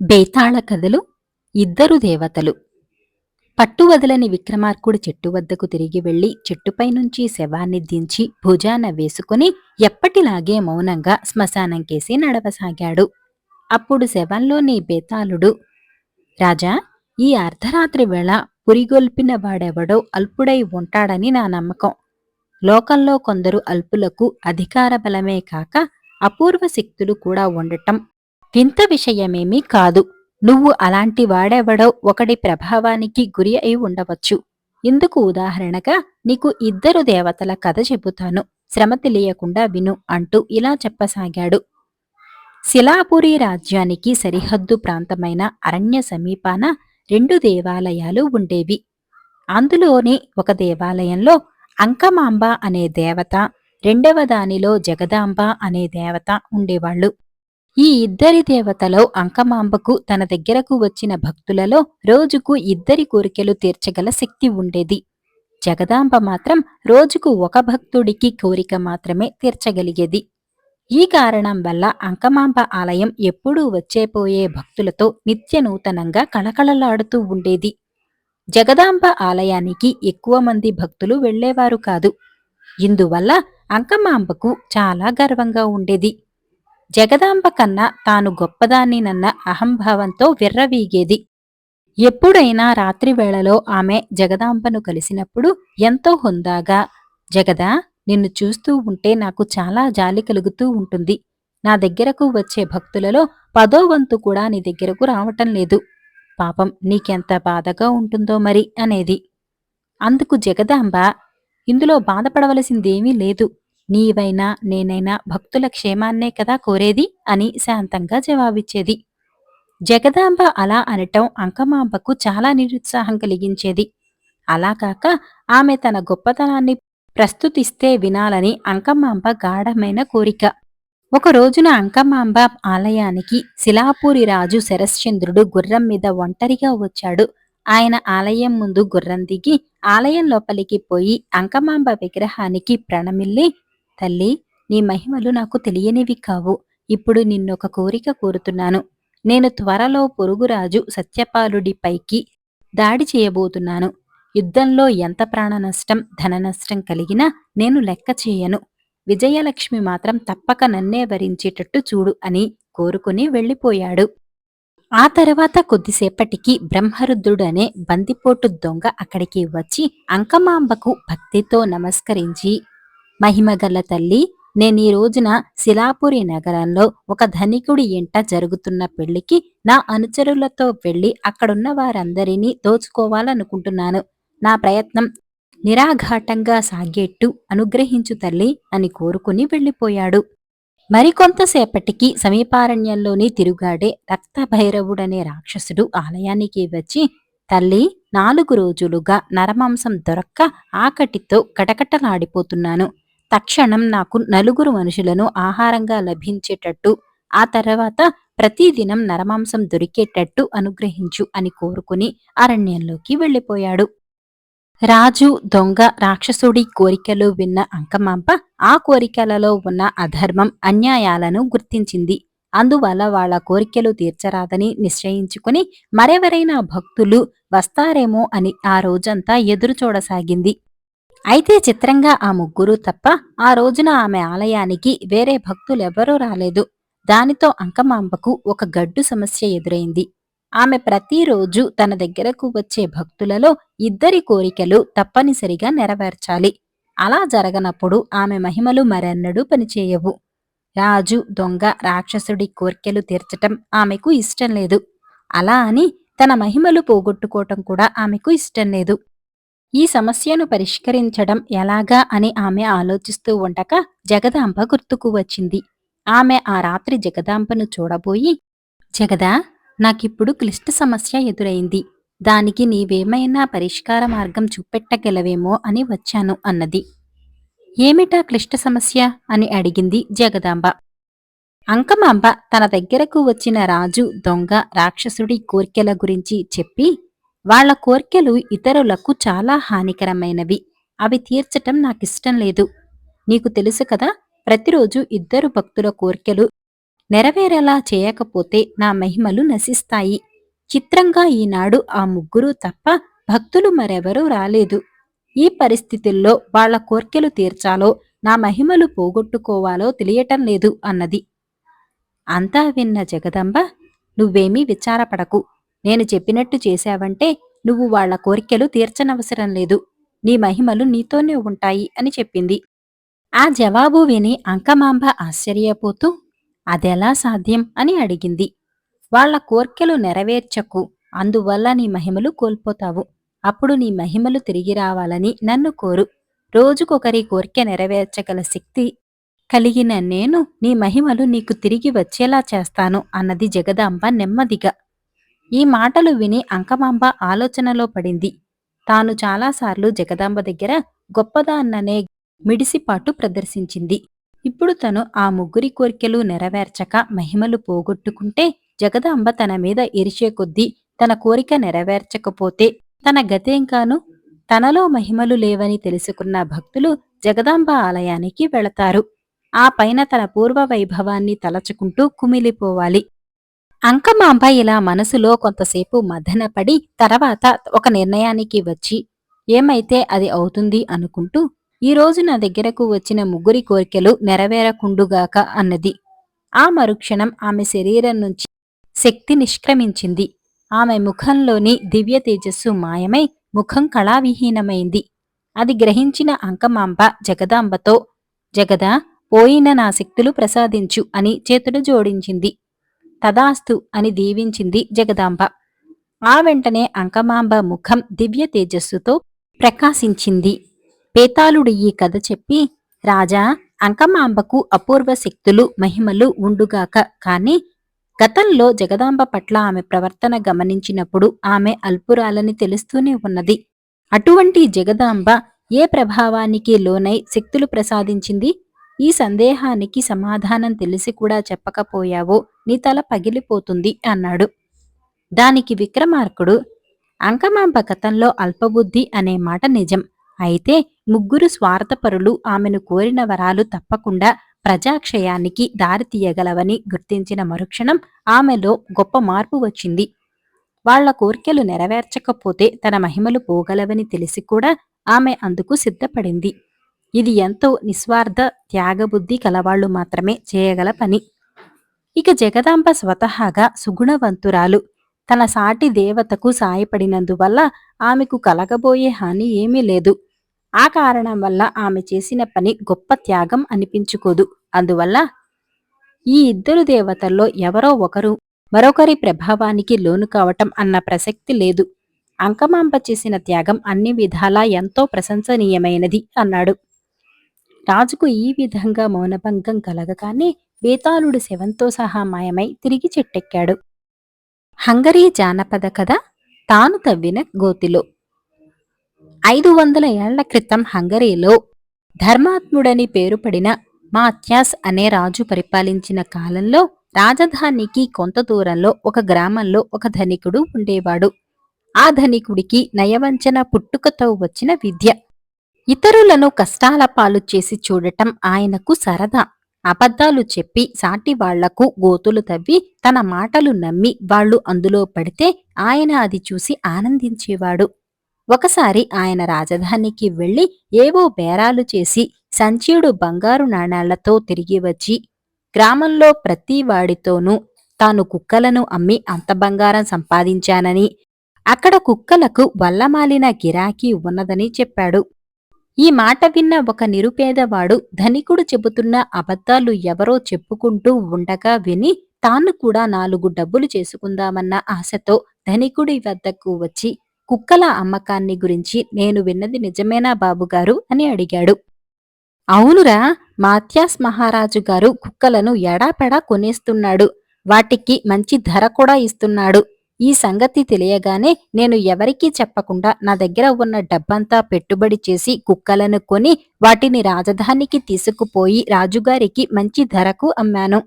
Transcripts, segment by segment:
బేతాళ కథలు ఇద్దరు దేవతలు. పట్టువదలని విక్రమార్కుడు చెట్టు వద్దకు తిరిగి వెళ్ళి చెట్టుపై నుంచి శవాన్ని దించి భుజాన వేసుకుని ఎప్పటిలాగే మౌనంగా శ్మశానం కేసి నడవసాగాడు. అప్పుడు శవంలోని బేతాళుడు రాజా ఈ అర్ధరాత్రి వేళ పురిగొల్పిన వాడెవడో అల్పుడై ఉంటాడని నా నమ్మకం. లోకంలో కొందరు అల్పులకు అధికార బలమే కాక అపూర్వ శక్తులు కూడా ఉండటం వింత విషయమేమీ కాదు. నువ్వు అలాంటి వాడెవడో ఒకడి ప్రభావానికి గురి అయి ఉండవచ్చు. ఇందుకు ఉదాహరణగా నీకు ఇద్దరు దేవతల కథ చెబుతాను. శ్రమ తెలియకుండా విను అంటూ ఇలా చెప్పసాగాడు. శిలాపురి రాజ్యానికి సరిహద్దు ప్రాంతమైన అరణ్య సమీపాన రెండు దేవాలయాలు ఉండేవి. అందులోని ఒక దేవాలయంలో అంకమాంబ అనే దేవత రెండవ దానిలో జగదాంబ అనే దేవత ఉండేవాళ్ళు. ఈ ఇద్దరి దేవతలో అంకమాంబకు తన దగ్గరకు వచ్చిన భక్తులలో రోజుకు ఇద్దరి కోరికలు తీర్చగల శక్తి ఉండేది. జగదాంబ మాత్రం రోజుకు ఒక భక్తుడికి కోరిక మాత్రమే తీర్చగలిగేది. ఈ కారణం వల్ల అంకమాంబ ఆలయం ఎప్పుడూ వచ్చేపోయే భక్తులతో నిత్య నూతనంగా కళకళలాడుతూ ఉండేది. జగదాంబ ఆలయానికి ఎక్కువ మంది భక్తులు వెళ్ళేవారు కాదు. ఇందువల్ల అంకమాంబకు చాలా గర్వంగా ఉండేది. జగదాంబ కన్నా తాను గొప్పదాన్నినన్న అహంభావంతో విర్రవీగేది. ఎప్పుడైనా రాత్రి వేళలో ఆమె జగదాంబను కలిసినప్పుడు ఎంతో హుందాగా జగదా నిన్ను చూస్తూ ఉంటే నాకు చాలా జాలి కలుగుతూ ఉంటుంది. నా దగ్గరకు వచ్చే భక్తులలో పదో వంతు కూడా నీ దగ్గరకు రావటం లేదు. పాపం నీకెంత బాధగా ఉంటుందో మరి అనేది. అందుకు జగదాంబ ఇందులో బాధపడవలసిందేమీ లేదు. నీవైనా నేనైనా భక్తుల క్షేమాన్నే కదా కోరేది? అని శాంతంగా జవాబిచ్చేది. జగదాంబ అలా అనటం అంకమాంబకు చాలా నిరుత్సాహం కలిగించేది. అలా కాక ఆమె తన గొప్పతనాన్ని ప్రస్తుతిస్తే వినాలని అంకమాంబ గాఢమైన కోరిక. ఒక రోజున అంకమాంబ ఆలయానికి శిలాపూరి రాజు శరశ్చంద్రుడు గుర్రం మీద ఒంటరిగా వచ్చాడు. ఆయన ఆలయం ముందు గుర్రం దిగి ఆలయం లోపలికి పోయి అంకమాంబ విగ్రహానికి ప్రణమిల్లి తల్లి నీ మహిమలు నాకు తెలియనివి కావు. ఇప్పుడు నిన్నొక కోరిక కోరుతున్నాను. నేను త్వరలో పొరుగురాజు సత్యపాలుడిపైకి దాడి చేయబోతున్నాను. యుద్ధంలో ఎంత ప్రాణ నష్టం ధన నష్టం కలిగినా నేను లెక్క చేయను. విజయలక్ష్మి మాత్రం తప్పక నన్నే వరించేటట్టు చూడు అని కోరుకుని వెళ్ళిపోయాడు. ఆ తర్వాత కొద్దిసేపటికి బ్రహ్మరుద్రుడనే బందిపోటు దొంగ అక్కడికి వచ్చి అంకమాంబకు భక్తితో నమస్కరించి మహిమగల తల్లి నేను ఈ రోజున శిలాపురి నగరంలో ఒక ధనికుడి ఇంట జరుగుతున్న పెళ్ళికి నా అనుచరులతో వెళ్ళి అక్కడున్న వారందరినీ దోచుకోవాలనుకుంటున్నాను. నా ప్రయత్నం నిరాఘాటంగా సాగేట్టు అనుగ్రహించు తల్లి అని కోరుకుని వెళ్ళిపోయాడు. మరికొంతసేపటికి సమీపారణ్యంలోని తిరుగాడే రక్తభైరవుడనే రాక్షసుడు ఆలయానికి వచ్చి తల్లి నాలుగు రోజులుగా నరమాంసం దొరక్క ఆకటితో కటకటలాడిపోతున్నాను. తక్షణం నాకు నలుగురు మనుషులను ఆహారంగా లభించేటట్టు ఆ తర్వాత ప్రతిదినం నరమాంసం దొరికేటట్టు అనుగ్రహించు అని కోరుకుని అరణ్యంలోకి వెళ్ళిపోయాడు. రాజు దొంగ రాక్షసుడి కోరికలు విన్న అంకమాంప ఆ కోరికలలో ఉన్న అధర్మం అన్యాయాలను గుర్తించింది. అందువల్ల వాళ్ళ కోరికలు తీర్చరాదని నిశ్చయించుకుని మరెవరైనా భక్తులు వస్తారేమో అని ఆ రోజంతా ఎదురుచూడసాగింది. అయితే చిత్రంగా ఆ ముగ్గురు తప్ప ఆ రోజున ఆమె ఆలయానికి వేరే భక్తులెవరూ రాలేదు. దానితో అంకమాంబకు ఒక గడ్డు సమస్య ఎదురైంది. ఆమె ప్రతిరోజు తన దగ్గరకు వచ్చే భక్తులలో ఇద్దరి కోరికలు తప్పనిసరిగా నెరవేర్చాలి. అలా జరగనప్పుడు ఆమె మహిమలు మరెన్నడూ పనిచేయవు. రాజు దొంగ రాక్షసుడి కోరికలు తీర్చటం ఆమెకు ఇష్టం లేదు. అలా అని తన మహిమలు పోగొట్టుకోవటం కూడా ఆమెకు ఇష్టం లేదు. ఈ సమస్యను పరిష్కరించడం ఎలాగా అని ఆమె ఆలోచిస్తూ ఉండగా జగదాంబ గుర్తుకు వచ్చింది. ఆమె ఆ రాత్రి జగదాంబను చూడబోయి జగదా నాకిప్పుడు క్లిష్ట సమస్య ఎదురైంది. దానికి నీవేమైనా పరిష్కార మార్గం చూపెట్టగలవేమో అని వచ్చాను అన్నది. ఏమిటా క్లిష్ట సమస్య? అని అడిగింది జగదాంబ. అంకమాంబ తన దగ్గరకు వచ్చిన రాజు దొంగ రాక్షసుడి కోర్కెల గురించి చెప్పి వాళ్ళ కోర్కెలు ఇతరులకు చాలా హానికరమైనవి. అవి తీర్చటం నాకిష్టం లేదు. నీకు తెలుసు కదా ప్రతిరోజు ఇద్దరు భక్తుల కోర్కెలు నెరవేరేలా చేయకపోతే నా మహిమలు నశిస్తాయి. చిత్రంగా ఈనాడు ఆ ముగ్గురు తప్ప భక్తులు మరెవరూ రాలేదు. ఈ పరిస్థితుల్లో వాళ్ళ కోర్కెలు తీర్చాలో నా మహిమలు పోగొట్టుకోవాలో తెలియటం లేదు అన్నది. అంతా విన్న జగదంబ నువ్వేమీ విచారపడకు. నేను చెప్పినట్టు చేశావంటే నువ్వు వాళ్ళ కోరికలు తీర్చనవసరం లేదు. నీ మహిమలు నీతోనే ఉంటాయి అని చెప్పింది. ఆ జవాబు విని అంకమాంబ ఆశ్చర్యపోతూ అదెలా సాధ్యం? అని అడిగింది. వాళ్ళ కోర్కెలు నెరవేర్చకు. అందువల్ల నీ మహిమలు కోల్పోతావు. అప్పుడు నీ మహిమలు తిరిగి రావాలని నన్ను కోరు. రోజుకొకరి కోరిక నెరవేర్చగల శక్తి కలిగిన నేను నీ మహిమలు నీకు తిరిగి వచ్చేలా చేస్తాను అన్నది జగదాంబ నెమ్మదిగా ఈ మాటలు విని అంకమాంబ ఆలోచనలో పడింది. తాను చాలాసార్లు జగదాంబ దగ్గర గొప్పదాన్ననే మిడిసిపాటు ప్రదర్శించింది. ఇప్పుడు తను ఆ ముగ్గురి కోరికలు నెరవేర్చక మహిమలు పోగొట్టుకుంటే జగదాంబ తన మీద ఇరిచే కొద్దీ తన కోరిక నెరవేర్చకపోతే తన గతేంకాను తనలో మహిమలు లేవని తెలుసుకున్న భక్తులు జగదాంబ ఆలయానికి వెళతారు. ఆ పైన తన పూర్వ వైభవాన్ని తలచుకుంటూ కుమిలిపోవాలి. అంకమాంబ ఇలా మనసులో కొంతసేపు మదనపడి తర్వాత ఒక నిర్ణయానికి వచ్చి ఏమైతే అది అవుతుంది అనుకుంటూ ఈ రోజు నా దగ్గరకు వచ్చిన ముగ్గురి కోరికలు నెరవేరకుండుగాక అన్నది. ఆ మరుక్షణం ఆమె శరీరం నుంచి శక్తి నిష్క్రమించింది. ఆమె ముఖంలోని దివ్య తేజస్సు మాయమై ముఖం కళావిహీనమైంది. అది గ్రహించిన అంకమాంబ జగదాంబతో జగదా పోయిన నా శక్తులు ప్రసాదించు అని చేతులు జోడించింది. తదాస్తు అని దీవించింది జగదాంబ. ఆ వెంటనే అంకమాంబ ముఖం దివ్య తేజస్సుతో ప్రకాశించింది. పేతాళుడు ఈ కథ చెప్పి రాజా అంకమాంబకు అపూర్వ శక్తులు మహిమలు ఉండుగాక కాని గతంలో జగదాంబ పట్ల ఆమె ప్రవర్తన గమనించినప్పుడు ఆమె అల్పురాలని తెలుస్తూనే ఉన్నది. అటువంటి జగదాంబ ఏ ప్రభావానికి లోనై శక్తులు ప్రసాదించింది? ఈ సందేహానికి సమాధానం తెలిసి కూడా చెప్పకపోయావో నీ తల పగిలిపోతుంది అన్నాడు. దానికి విక్రమార్కుడు అంకమాంబ గతంలో అల్పబుద్ధి అనే మాట నిజం. అయితే ముగ్గురు స్వార్థపరులు ఆమెను కోరిన వరాలు తప్పకుండా ప్రజాక్షయానికి దారితీయగలవని గుర్తించిన మరుక్షణం ఆమెలో గొప్ప మార్పు వచ్చింది. వాళ్ళ కోర్కెలు నెరవేర్చకపోతే తన మహిమలు పోగలవని తెలిసి కూడా ఆమె అందుకు సిద్ధపడింది. ఇది ఎంతో నిస్వార్థ త్యాగబుద్ధి కలవాళ్ళు మాత్రమే చేయగల పని. ఇక జగదాంబ స్వతహాగా సుగుణవంతురాలు. తన సాటి దేవతకు సాయపడినందువల్ల ఆమెకు కలగబోయే హాని ఏమీ లేదు. ఆ కారణం వల్ల ఆమె చేసిన పని గొప్ప త్యాగం అనిపించుకోదు. అందువల్ల ఈ ఇద్దరు దేవతల్లో ఎవరో ఒకరు మరొకరి ప్రభావానికి లోను కావటం అన్న ప్రసక్తి లేదు. అంకమాంబ చేసిన త్యాగం అన్ని విధాలా ఎంతో ప్రశంసనీయమైనది అన్నాడు. రాజుకు ఈ విధంగా మౌనభంగం కలగగానే బేతాళుడు శవంతో సహా మాయమై తిరిగి చెట్టెక్కాడు. హంగరీ జానపద కథ తాను తవ్విన గోతిలో. ఐదు వందల ఏళ్ళ క్రితం హంగరీలో ధర్మాత్ముడని పేరుపడిన మాథ్యాస్ అనే రాజు పరిపాలించిన కాలంలో రాజధానికి కొంత దూరంలో ఒక గ్రామంలో ఒక ధనికుడు ఉండేవాడు. ఆ ధనికుడికి నయవంచన పుట్టుకతో వచ్చిన విద్య. ఇతరులను కష్టాల పాలు చేసి చూడటం ఆయనకు సరదా. అబద్ధాలు చెప్పి సాటి వాళ్ళకు గోతులు తవ్వి తన మాటలు నమ్మి వాళ్ళు అందులో పడితే ఆయన అది చూసి ఆనందించేవాడు. ఒకసారి ఆయన రాజధానికి వెళ్ళి ఏవో బేరాలు చేసి సంచీడు బంగారు నాణాలతో తిరిగి వచ్చి గ్రామంలో ప్రతి వాడితోనూ తాను కుక్కలను అమ్మి అంత బంగారం సంపాదించానని అక్కడ కుక్కలకు వల్లమాలిన గిరాకీ ఉన్నదని చెప్పాడు. ఈ మాట విన్న ఒక నిరుపేదవాడు ధనికుడు చెబుతున్న అబద్ధాలు ఎవరో చెప్పుకుంటూ ఉండగా విని తాను కూడా నాలుగు డబ్బులు చేసుకుందామన్న ఆశతో ధనికుడి వద్దకు వచ్చి కుక్కల అమ్మకాన్ని గురించి నేను విన్నది నిజమేనా బాబుగారు? అని అడిగాడు. అవునురా మాథ్యాస్ మహారాజు గారు కుక్కలను ఎడాపెడా కొనేస్తున్నాడు. వాటికి మంచి ధర కూడా ఇస్తున్నాడు. ఈ సంగతి తెలియగానే నేను ఎవరికీ చెప్పకుండా నా దగ్గర ఉన్న డబ్బంతా పెట్టుబడి చేసి కుక్కలను కొని వాటిని రాజధానికి తీసుకుపోయి రాజుగారికి మంచి ధరకు అమ్మాను.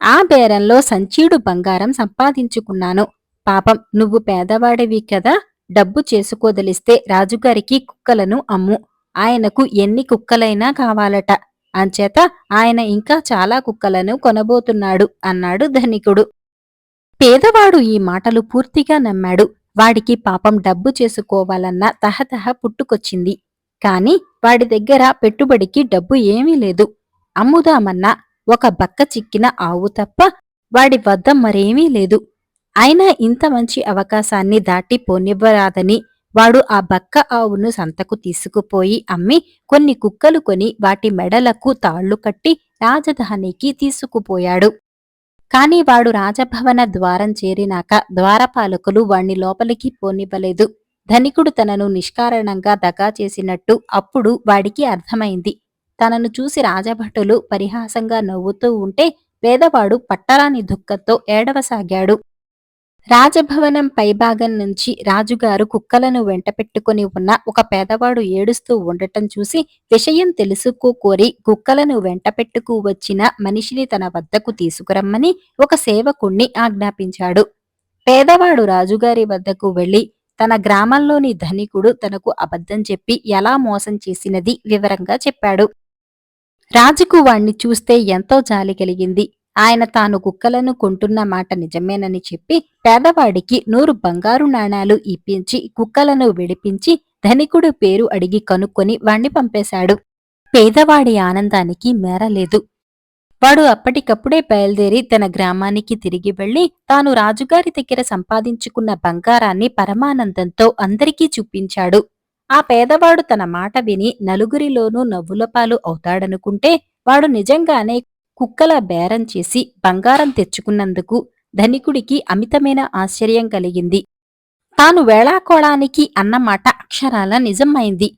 ఆ బేరంలో సంచీడు బంగారం సంపాదించుకున్నాను. పాపం నువ్వు పేదవాడివి కదా డబ్బు చేసుకోదలిస్తే రాజుగారికి కుక్కలను అమ్ము. ఆయనకు ఎన్ని కుక్కలైనా కావాలట. అంచేత ఆయన ఇంకా చాలా కుక్కలను కొనబోతున్నాడు అన్నాడు ధనికుడు. పేదవాడు ఈ మాటలు పూర్తిగా నమ్మాడు. వాడికి పాపం డబ్బు చేసుకోవాలన్న తహతహ పుట్టుకొచ్చింది. కాని వాడి దగ్గర పెట్టుబడికి డబ్బు ఏమీ లేదు. అమ్ముదామన్నా ఒక బక్క చిక్కిన ఆవు తప్ప వాడి వద్ద మరేమీ లేదు. అయినా ఇంత మంచి అవకాశాన్ని దాటి పోనివ్వరాదని వాడు ఆ బక్క ఆవును సంతకు తీసుకుపోయి అమ్మి కొన్ని కుక్కలు కొని వాటి మెడలకు తాళ్ళు కట్టి రాజధానికి తీసుకుపోయాడు. కాని వాడు రాజభవన ద్వారం చేరినాక ద్వారపాలకులు వాణ్ణి లోపలికి పోనివ్వలేదు. ధనికుడు తనను నిష్కారణంగా దగా చేసినట్టు అప్పుడు వాడికి అర్థమైంది. తనను చూసి రాజభటులు పరిహాసంగా నవ్వుతూ ఉంటే పేదవాడు పట్టరాని దుఃఖంతో ఏడవసాగాడు. రాజభవనం పైభాగం నుంచి రాజుగారు కుక్కలను వెంటపెట్టుకుని ఉన్న ఒక పేదవాడు ఏడుస్తూ ఉండటం చూసి విషయం తెలుసుకోకోరి కుక్కలను వెంటపెట్టుకు వచ్చిన మనిషిని తన వద్దకు తీసుకురమ్మని ఒక సేవకుణ్ణి ఆజ్ఞాపించాడు. పేదవాడు రాజుగారి వద్దకు వెళ్ళి తన గ్రామంలోని ధనికుడు తనకు అబద్ధం చెప్పి ఎలా మోసం చేసినది వివరంగా చెప్పాడు. రాజుకు వాణ్ణి చూస్తే ఎంతో జాలి కలిగింది. ఆయన తాను కుక్కలను కొంటున్న మాట నిజమేనని చెప్పి పేదవాడికి నూరు బంగారు నాణాలు ఇప్పించి కుక్కలను విడిపించి ధనికుడు పేరు అడిగి కనుక్కొని వాణ్ణి పంపేశాడు. పేదవాడి ఆనందానికి మేరలేదు. వాడు అప్పటికప్పుడే బయలుదేరి తన గ్రామానికి తిరిగి వెళ్ళి తాను రాజుగారి దగ్గర సంపాదించుకున్న బంగారాన్ని పరమానందంతో అందరికీ చూపించాడు. ఆ పేదవాడు తన మాట విని నలుగురిలోనూ నవ్వులపాలు అవుతాడనుకుంటే వాడు నిజంగానే కుక్కల బేరం చేసి బంగారం తెచ్చుకున్నందుకు ధనికుడికి అమితమైన ఆశ్చర్యం కలిగింది. తాను వేళాకోళానికి అన్నమాట అక్షరాల నిజమైంది.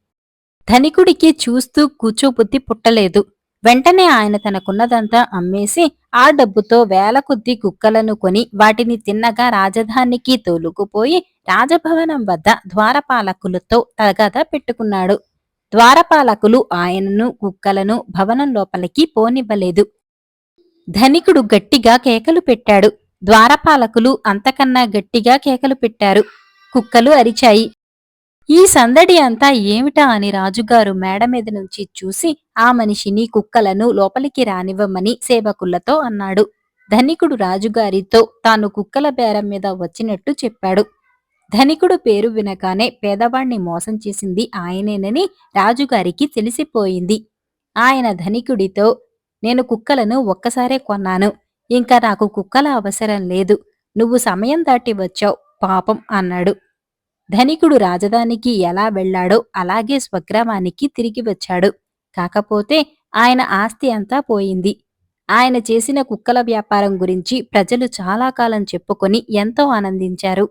ధనికుడికి చూస్తూ కూచోబుద్ధి పుట్టలేదు. వెంటనే ఆయన తనకున్నదంతా అమ్మేసి ఆ డబ్బుతో వేల కొద్ది కుక్కలను కొని వాటిని తిన్నగా రాజధానికి తోలుకుపోయి రాజభవనం వద్ద ద్వారపాలకులతో తగద పెట్టుకున్నాడు. ద్వారపాలకులు ఆయనను కుక్కలను భవనం లోపలికి పోనివ్వలేదు. ధనికుడు గట్టిగా కేకలు పెట్టాడు. ద్వారపాలకులు అంతకన్నా గట్టిగా కేకలు పెట్టారు. కుక్కలు అరిచాయి. ఈ సందడి అంతా ఏమిటా అని రాజుగారు మేడ మీద నుంచి చూసి ఆ మనిషిని కుక్కలను లోపలికి రానివ్వమని సేవకులతో అన్నాడు. ధనికుడు రాజుగారితో తాను కుక్కల బేరం మీద వచ్చినట్టు చెప్పాడు. ధనికుడు పేరు వినగానే పేదవాణ్ణి మోసం చేసింది ఆయనేనని రాజుగారికి తెలిసిపోయింది. ఆయన ధనికుడితో నేను కుక్కలను ఒక్కసారే కొన్నాను. ఇంకా నాకు కుక్కల అవసరం లేదు. నువ్వు సమయం దాటి వచ్చావు. పాపం అన్నాడు. ధనికుడు రాజధానికి ఎలా వెళ్ళాడో అలాగే స్వగ్రామానికి తిరిగి వచ్చాడు. కాకపోతే ఆయన ఆస్తి అంతా పోయింది. ఆయన చేసిన కుక్కల వ్యాపారం గురించి ప్రజలు చాలా కాలం చెప్పుకొని ఎంతో ఆనందించారు.